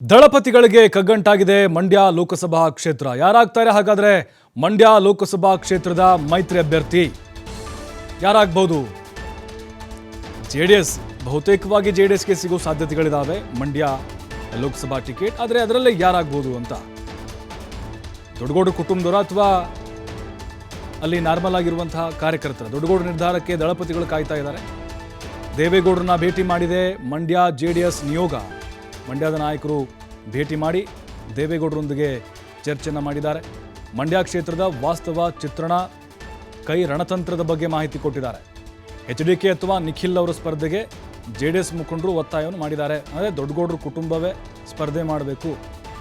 ದಳಪತಿಗಳಿಗೆ ಕಗ್ಗಂಟಾಗಿದೆ ಮಂಡ್ಯ ಲೋಕಸಭಾ ಕ್ಷೇತ್ರ. ಯಾರಾಗ್ತಾರೆ ಹಾಗಾದ್ರೆ ಮಂಡ್ಯ ಲೋಕಸಭಾ ಕ್ಷೇತ್ರದ ಮೈತ್ರಿ ಅಭ್ಯರ್ಥಿ ಯಾರಾಗ್ಬೋದು? ಜೆ ಡಿ ಎಸ್ ಬಹುತೇಕವಾಗಿ ಜೆ ಡಿ ಎಸ್ಗೆ ಸಿಗೋ ಸಾಧ್ಯತೆಗಳಿದಾವೆ. ಮಂಡ್ಯ ಲೋಕಸಭಾ ಟಿಕೆಟ್, ಆದರೆ ಅದರಲ್ಲೇ ಯಾರಾಗ್ಬೋದು ಅಂತ. ದೊಡ್ಡಗೋಡು ಕುಟುಂಬದವರ ಅಥವಾ ಅಲ್ಲಿ ನಾರ್ಮಲ್ ಆಗಿರುವಂತಹ ಕಾರ್ಯಕರ್ತರ? ದೊಡ್ಡಗೋಡು ನಿರ್ಧಾರಕ್ಕೆ ದಳಪತಿಗಳು ಕಾಯ್ತಾ ಇದ್ದಾರೆ. ದೇವೇಗೌಡರನ್ನ ಭೇಟಿ ಮಾಡಿದೆ. ಮಂಡ್ಯ ಜೆ ಡಿ ಎಸ್ ನಿಯೋಗ. ಮಂಡ್ಯದ ನಾಯಕರು ಭೇಟಿ ಮಾಡಿ ದೇವೇಗೌಡರೊಂದಿಗೆ ಚರ್ಚೆಯನ್ನು ಮಾಡಿದ್ದಾರೆ. ಮಂಡ್ಯ ಕ್ಷೇತ್ರದ ವಾಸ್ತವ ಚಿತ್ರಣ ಕೈ ರಣತಂತ್ರದ ಬಗ್ಗೆ ಮಾಹಿತಿ ಕೊಟ್ಟಿದ್ದಾರೆ. ಎಚ್ ಡಿ ಕೆ ಅಥವಾ ನಿಖಿಲ್ ಅವರ ಸ್ಪರ್ಧೆಗೆ ಜೆ ಡಿ ಎಸ್ ಮುಖಂಡರು ಒತ್ತಾಯವನ್ನು ಮಾಡಿದ್ದಾರೆ. ಅಂದರೆ ದೊಡ್ಡಗೌಡರ ಕುಟುಂಬವೇ ಸ್ಪರ್ಧೆ ಮಾಡಬೇಕು.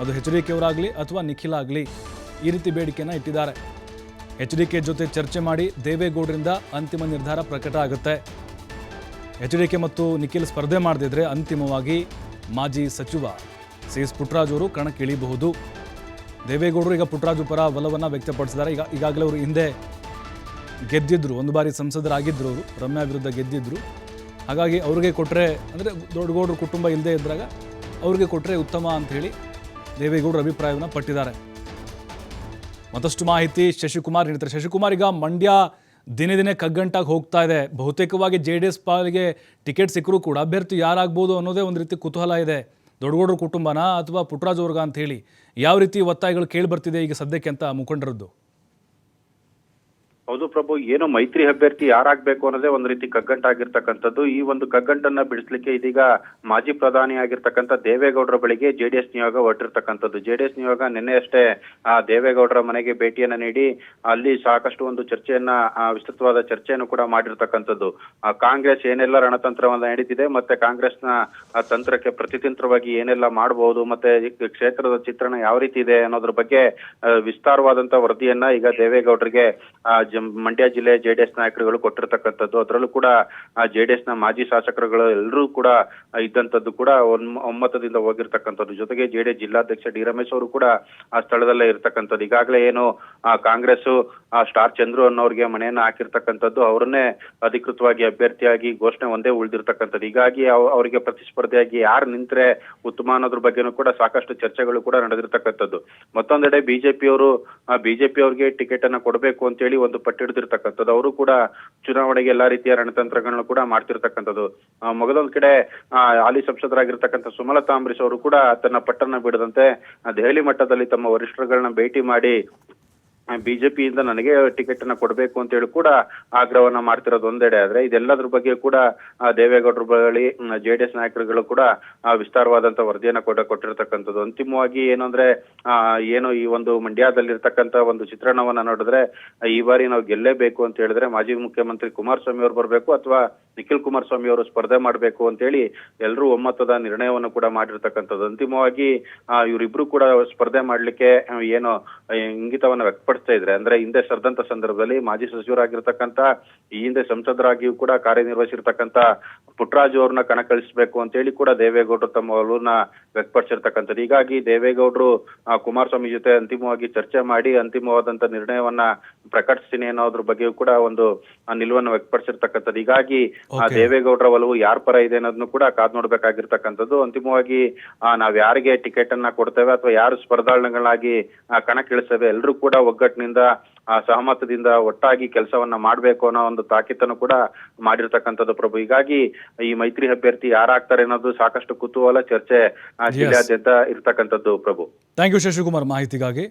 ಅದು ಎಚ್ ಡಿ ಕೆ ಅವರಾಗಲಿ ಅಥವಾ ನಿಖಿಲ್ ಆಗಲಿ ಈ ರೀತಿ ಬೇಡಿಕೆಯನ್ನು ಇಟ್ಟಿದ್ದಾರೆ. ಎಚ್ ಡಿ ಕೆ ಜೊತೆ ಚರ್ಚೆ ಮಾಡಿ ದೇವೇಗೌಡರಿಂದ ಅಂತಿಮ ನಿರ್ಧಾರ ಪ್ರಕಟ ಆಗುತ್ತೆ. ಎಚ್ ಡಿ ಕೆ ಮತ್ತು ನಿಖಿಲ್ ಸ್ಪರ್ಧೆ ಮಾಡದಿದ್ದರೆ ಅಂತಿಮವಾಗಿ ಮಾಜಿ ಸಚಿವ ಸಿ ಎಸ್ ಪುಟ್ಟರಾಜು ಅವರು ಕಣಕ್ಕೆ ಇಳಿಬಹುದು ದೇವೇಗೌಡರು ಈಗ ಪುಟ್ಟರಾಜು ಪರ ಒಲವನ್ನು ವ್ಯಕ್ತಪಡಿಸಿದ್ದಾರೆ. ಈಗ ಈಗಾಗಲೇ ಅವರು ಹಿಂದೆ ಗೆದ್ದಿದ್ರು, ಒಂದು ಬಾರಿ ಸಂಸದರಾಗಿದ್ದರು ಅವರು, ರಮ್ಯಾ ವಿರುದ್ಧ ಗೆದ್ದಿದ್ರು. ಹಾಗಾಗಿ ಅವ್ರಿಗೆ ಕೊಟ್ಟರೆ ಅಂದರೆ ದೊಡ್ಡಗೌಡರ ಕುಟುಂಬ ಇಲ್ಲದೇ ಇದ್ದಾಗ ಅವ್ರಿಗೆ ಕೊಟ್ಟರೆ ಉತ್ತಮ ಅಂಥೇಳಿ ದೇವೇಗೌಡರ ಅಭಿಪ್ರಾಯವನ್ನು ಪಟ್ಟಿದ್ದಾರೆ. ಮತ್ತಷ್ಟು ಮಾಹಿತಿ ಶಶಿಕುಮಾರ್ ಹೇಳ್ತಾರೆ ಶಶಿಕುಮಾರ್ ಈಗ ಮಂಡ್ಯ ದಿನೇ ದಿನೇ ಕಗ್ಗಂಟಾಗಿ ಹೋಗ್ತಾ ಇದೆ. ಬಹುತೇಕವಾಗಿ ಜೆ ಡಿ ಎಸ್ ಪಾಲಿಗೆ ಟಿಕೆಟ್ ಸಿಕ್ಕರೂ ಕೂಡ ಅಭ್ಯರ್ಥಿ ಯಾರಾಗ್ಬೋದು ಅನ್ನೋದೇ ಒಂದು ರೀತಿ ಕುತೂಹಲ ಇದೆ. ದೊಡ್ಡಗೌಡರ ಕುಟುಂಬನ ಅಥವಾ ಪುಟ್ಟರಾಜ್ ವರ್ಗ ಅಂತ ಹೇಳಿ ಯಾವ ರೀತಿ ಒತ್ತಾಯಗಳು ಕೇಳಿ ಬರ್ತಿದೆ ಈಗ ಸದ್ಯಕ್ಕೆ ಅಂತ ಮುಖಂಡರದ್ದು? ಹೌದು ಪ್ರಭು, ಏನು ಮೈತ್ರಿ ಅಭ್ಯರ್ಥಿ ಯಾರಾಗಬೇಕು ಅನ್ನೋದೇ ಒಂದು ರೀತಿ ಕಗ್ಗಂಟಾಗಿರ್ತಕ್ಕಂಥದ್ದು. ಈ ಒಂದು ಕಗ್ಗಂಟನ್ನ ಬಿಡಿಸ್ಲಿಕ್ಕೆ ಇದೀಗ ಮಾಜಿ ಪ್ರಧಾನಿ ಆಗಿರ್ತಕ್ಕಂಥ ದೇವೇಗೌಡರ ಬಳಿಗೆ ಜೆಡಿಎಸ್ ನಿಯೋಗ ಹೊರಟಿರ್ತಕ್ಕಂಥದ್ದು. ಜೆಡಿಎಸ್ ನಿಯೋಗ ನಿನ್ನೆ ಅಷ್ಟೇ ಆ ದೇವೇಗೌಡರ ಮನೆಗೆ ಭೇಟಿಯನ್ನ ನೀಡಿ, ಅಲ್ಲಿ ಸಾಕಷ್ಟು ಒಂದು ಚರ್ಚೆಯನ್ನ ವಿಸ್ತೃತವಾದ ಚರ್ಚೆಯನ್ನು ಕೂಡ ಮಾಡಿರ್ತಕ್ಕಂಥದ್ದು. ಕಾಂಗ್ರೆಸ್ ಏನೆಲ್ಲ ರಣತಂತ್ರವನ್ನ ನಡೀತಿದೆ ಮತ್ತೆ ಕಾಂಗ್ರೆಸ್ನ ತಂತ್ರಕ್ಕೆ ಪ್ರತಿತಂತ್ರವಾಗಿ ಏನೆಲ್ಲ ಮಾಡಬಹುದು ಮತ್ತೆ ಕ್ಷೇತ್ರದ ಚಿತ್ರಣ ಯಾವ ರೀತಿ ಇದೆ ಅನ್ನೋದ್ರ ಬಗ್ಗೆ ವಿಸ್ತಾರವಾದಂತ ವರದಿಯನ್ನ ಈಗ ದೇವೇಗೌಡರಿಗೆ ಮಂಡ್ಯ ಜಿಲ್ಲೆ ಜೆಡಿಎಸ್ ನಾಯಕರುಗಳು ಕೊಟ್ಟಿರ್ತಕ್ಕಂಥದ್ದು. ಅದರಲ್ಲೂ ಕೂಡ ಜೆಡಿಎಸ್ನ ಮಾಜಿ ಶಾಸಕರುಗಳು ಎಲ್ಲರೂ ಕೂಡ ಇದ್ದಂಥದ್ದು ಕೂಡ ಒಮ್ಮ- ಒಮ್ಮತದಿಂದ ಹೋಗಿರ್ತಕ್ಕಂಥದ್ದು. ಜೊತೆಗೆ ಜೆಡಿಎಸ್ ಜಿಲ್ಲಾಧ್ಯಕ್ಷ ಡಿ ರಮೇಶ್ ಅವರು ಕೂಡ ಆ ಸ್ಥಳದಲ್ಲೇ ಇರ್ತಕ್ಕಂಥದ್ದು. ಈಗಾಗಲೇ ಏನು ಕಾಂಗ್ರೆಸ್ ಸ್ಟಾರ್ ಚಂದ್ರು ಅನ್ನೋರಿಗೆ ಮನೆಯನ್ನ ಹಾಕಿರ್ತಕ್ಕಂಥದ್ದು. ಅವರನ್ನೇ ಅಧಿಕೃತವಾಗಿ ಅಭ್ಯರ್ಥಿಯಾಗಿ ಘೋಷಣೆ ಒಂದೇ ಉಳಿದಿರ್ತಕ್ಕಂಥದ್ದು. ಹೀಗಾಗಿ ಅವ್- ಅವರಿಗೆ ಪ್ರತಿಸ್ಪರ್ಧಿಯಾಗಿ ಯಾರು ನಿಂತ್ರೆ ಉತ್ತಮ ಅನ್ನೋದ್ರ ಬಗ್ಗೆನೂ ಕೂಡ ಸಾಕಷ್ಟು ಚರ್ಚೆಗಳು ಕೂಡ ನಡೆದಿರ್ತಕ್ಕಂಥದ್ದು. ಮತ್ತೊಂದೆಡೆ ಬಿಜೆಪಿಯವರು ಬಿಜೆಪಿ ಅವರಿಗೆ ಟಿಕೆಟ್ ಅನ್ನ ಕೊಡಬೇಕು ಅಂತೇಳಿ ಒಂದು ಪಟ್ಟಿಡಿದಿರ್ತಕ್ಕಂಥದ್ದು ಅವರು ಕೂಡ ಚುನಾವಣೆಗೆ ಎಲ್ಲಾ ರೀತಿಯ ರಣತಂತ್ರಗಳನ್ನ ಕೂಡ ಮಾಡ್ತಿರ್ತಕ್ಕಂಥದ್ದು. ಮೊದಲೊಂದ್ ಕಡೆ ಹಾಲಿ ಸಂಸದರಾಗಿರ್ತಕ್ಕಂಥ ಸುಮಲತಾ ಅಂಬರೀಶ್ ಅವರು ಕೂಡ ತನ್ನ ಪಟ್ಟನ್ನ ಬಿಡದಂತೆ ದೆಹಲಿ ಮಟ್ಟದಲ್ಲಿ ತಮ್ಮ ವರಿಷ್ಠರುಗಳನ್ನ ಭೇಟಿ ಮಾಡಿ ಬಿಜೆಪಿಯಿಂದ ನನಗೆ ಟಿಕೆಟ್ ಅನ್ನ ಕೊಡಬೇಕು ಅಂತ ಹೇಳಿ ಕೂಡ ಆಗ್ರಹವನ್ನ ಮಾಡ್ತಿರೋದು ಒಂದೆಡೆ. ಆದ್ರೆ ಇದೆಲ್ಲದ್ರ ಬಗ್ಗೆ ಕೂಡ ದೇವೇಗೌಡರ ಬಳಿ ಜೆಡಿಎಸ್ ನಾಯಕರುಗಳು ಕೂಡ ವಿಸ್ತಾರವಾದಂತ ವರದಿಯನ್ನ ಕೂಡ ಕೊಟ್ಟಿರ್ತಕ್ಕಂಥದ್ದು. ಅಂತಿಮವಾಗಿ ಏನು ಅಂದ್ರೆ ಆ, ಏನು ಈ ಒಂದು ಮಂಡ್ಯದಲ್ಲಿರ್ತಕ್ಕಂತ ಒಂದು ಚಿತ್ರಣವನ್ನ ನೋಡಿದ್ರೆ ಈ ಬಾರಿ ನಾವು ಗೆಲ್ಲೇಬೇಕು ಅಂತ ಹೇಳಿದ್ರೆ ಮಾಜಿ ಮುಖ್ಯಮಂತ್ರಿ ಕುಮಾರಸ್ವಾಮಿ ಅವರು ಬರಬೇಕು ಅಥವಾ ನಿಖಿಲ್ ಕುಮಾರಸ್ವಾಮಿ ಅವರು ಸ್ಪರ್ಧೆ ಮಾಡಬೇಕು ಅಂತ ಹೇಳಿ ಎಲ್ಲರೂ ಒಮ್ಮತದ ನಿರ್ಣಯವನ್ನು ಕೂಡ ಮಾಡಿರ್ತಕ್ಕಂಥದ್ದು. ಅಂತಿಮವಾಗಿ ಇವರಿಬ್ರು ಕೂಡ ಸ್ಪರ್ಧೆ ಮಾಡ್ಲಿಕ್ಕೆ ಏನು ಇಂಗಿತವನ್ನ ಇಂಗಿತವನ್ನ ವ್ಯಕ್ತಪಡಿಸ್ತಾ ಇದ್ರೆ. ಅಂದ್ರೆ ಹಿಂದೆ ಸರ್ದಂತ ಸಂದರ್ಭದಲ್ಲಿ ಮಾಜಿ ಸಚಿವರಾಗಿರ್ತಕ್ಕಂತ ಈ ಹಿಂದೆ ಸಂಸದರಾಗಿಯೂ ಕೂಡ ಕಾರ್ಯನಿರ್ವಹಿಸಿರ್ತಕ್ಕಂತ ಪುಟ್ಟರಾಜು ಅವ್ರನ್ನ ಕಣಕ್ಕಿಳಿಸಬೇಕು ಅಂತ ಹೇಳಿ ಕೂಡ ದೇವೇಗೌಡರು ತಮ್ಮ ಒಲವನ್ನ ವ್ಯಕ್ತಪಡಿಸಿರ್ತಕ್ಕಂಥದ್ದು. ಹೀಗಾಗಿ ದೇವೇಗೌಡರು ಕುಮಾರಸ್ವಾಮಿ ಜೊತೆ ಅಂತಿಮವಾಗಿ ಚರ್ಚೆ ಮಾಡಿ ಅಂತಿಮವಾದಂತ ನಿರ್ಣಯವನ್ನ ಪ್ರಕಟಿಸ್ತೀನಿ ಅನ್ನೋದ್ರ ಬಗ್ಗೆಯೂ ಕೂಡ ಒಂದು ನಿಲುವನ್ನು ವ್ಯಕ್ತಪಡಿಸಿರ್ತಕ್ಕಂಥದ್ದು. ಹೀಗಾಗಿ. ದೇವೇಗೌಡರ ಒಲವು ಯಾರ ಪರ ಇದೆ ಅನ್ನೋದನ್ನು ಕೂಡ ಕಾದ್ ನೋಡ್ಬೇಕಾಗಿರ್ತಕ್ಕಂಥದ್ದು. ಅಂತಿಮವಾಗಿ ಆ, ನಾವ್ ಯಾರಿಗೆ ಟಿಕೆಟ್ ಅನ್ನ ಕೊಡ್ತೇವೆ ಅಥವಾ ಯಾರು ಸ್ಪರ್ಧಾಳುಗಳಾಗಿ ಕಣಕ್ಕಿಳಿಸ್ತೇವೆ ಎಲ್ಲರೂ ಕೂಡ ಒಗ್ಗಟ್ಟಿನಿಂದ ಆ, ಸಹಮತದಿಂದ ಒಟ್ಟಾಗಿ ಕೆಲಸವನ್ನ ಮಾಡ್ಬೇಕು ಅನ್ನೋ ಒಂದು ತಾಕೀತನ್ನು ಕೂಡ ಮಾಡಿರ್ತಕ್ಕಂಥದ್ದು ಪ್ರಭು. ಹೀಗಾಗಿ ಈ ಮೈತ್ರಿ ಅಭ್ಯರ್ಥಿ ಯಾರಾಗ್ತಾರೆ ಅನ್ನೋದು ಸಾಕಷ್ಟು ಕುತೂಹಲ ಚರ್ಚೆ ಜಿಲ್ಲಾದ್ಯಂತ ಜಿಲ್ಲೆಯಾದ್ಯಂತ ಇರ್ತಕ್ಕಂಥದ್ದು ಪ್ರಭು. ಥ್ಯಾಂಕ್ ಯು ಶಶಿಕುಮಾರ್ ಮಾಹಿತಿಗಾಗಿ.